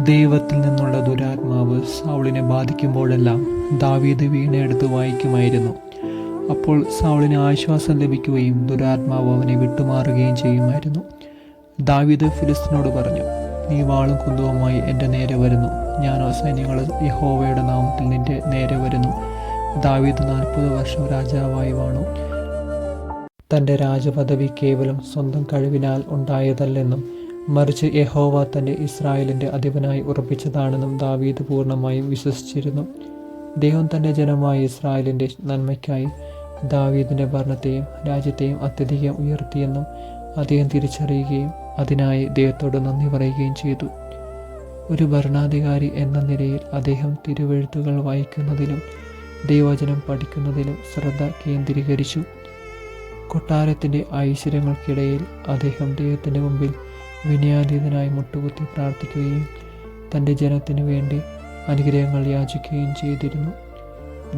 ദൈവത്തിൽ നിന്നുള്ള ദുരാത്മാവ് സൗളിനെ ബാധിക്കുമ്പോഴെല്ലാം ദാവീദ് വീണെടുത്ത് വായിക്കുമായിരുന്നു. അപ്പോൾ സൗളിന് ആശ്വാസം ലഭിക്കുകയും ദുരാത്മാവ് അവനെ വിട്ടുമാറുകയും ചെയ്യുമായിരുന്നു. ദാവീദ് ഫിലിസ്തീനോട് പറഞ്ഞു നീ വാളും കുന്തവുമായി എന്റെ നേരെ വരുന്നു. ഞാനോ സൈന്യങ്ങൾ യഹോവയുടെ നാമത്തിൽ നിന്റെ നേരെ വരുന്നു. ദാവീദ് നാൽപ്പത് വർഷം രാജാവായി വാണു. തന്റെ രാജപദവി കേവലം സ്വന്തം കഴിവിനാൽ ഉണ്ടായതല്ലെന്നും മറിച്ച് യഹോവ തന്റെ ഇസ്രായേലിന്റെ അധിപനായി ഉറപ്പിച്ചതാണെന്നും ദാവീദ് പൂർണമായും വിശ്വസിച്ചിരുന്നു. ദൈവം തന്റെ ജനമായ ഇസ്രായേലിന്റെ നന്മയ്ക്കായി ദാവീദിന്റെ ഭരണത്തെയും രാജ്യത്തെയും അത്യധികം ഉയർത്തിയെന്നും അദ്ദേഹം തിരിച്ചറിയുകയും അതിനായി ദൈവത്തോട് നന്ദി പറയുകയും ചെയ്തു. ഒരു ഭരണാധികാരി എന്ന നിലയിൽ അദ്ദേഹം തിരുവെഴുത്തുകൾ വായിക്കുന്നതിലും ദൈവവചനം പഠിക്കുന്നതിലും ശ്രദ്ധ കേന്ദ്രീകരിച്ചു. കൊട്ടാരത്തിന്റെ ഐശ്വര്യങ്ങൾക്കിടയിൽ അദ്ദേഹം ദൈവത്തിന്റെ മുമ്പിൽ വിനയാതീതനായി മുട്ടുകുത്തി പ്രാർത്ഥിക്കുകയും തന്റെ ജനത്തിന് വേണ്ടി അനുഗ്രഹങ്ങൾ യാചിക്കുകയും ചെയ്തിരുന്നു.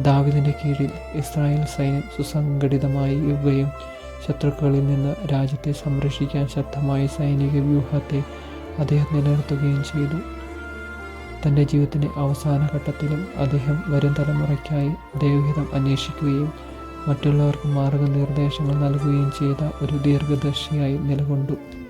ദാവിദിന്റെ കീഴിൽ ഇസ്രായേൽ സൈന്യം സുസംഘടിതമായി യുകയും ശത്രുക്കളിൽ നിന്ന് രാജ്യത്തെ സംരക്ഷിക്കാൻ ശക്തമായ സൈനിക വ്യൂഹത്തെ അദ്ദേഹം നിലനിർത്തുകയും ചെയ്തു. തന്റെ ജീവിതത്തിന്റെ അവസാന ഘട്ടത്തിലും അദ്ദേഹം വരും തലമുറയ്ക്കായി ദൈവഹിതം അന്വേഷിക്കുകയും മറ്റുള്ളവർക്ക് മാർഗനിർദ്ദേശങ്ങൾ നൽകുകയും ചെയ്ത ഒരു ദീർഘദർശിയായി നിലകൊണ്ടു.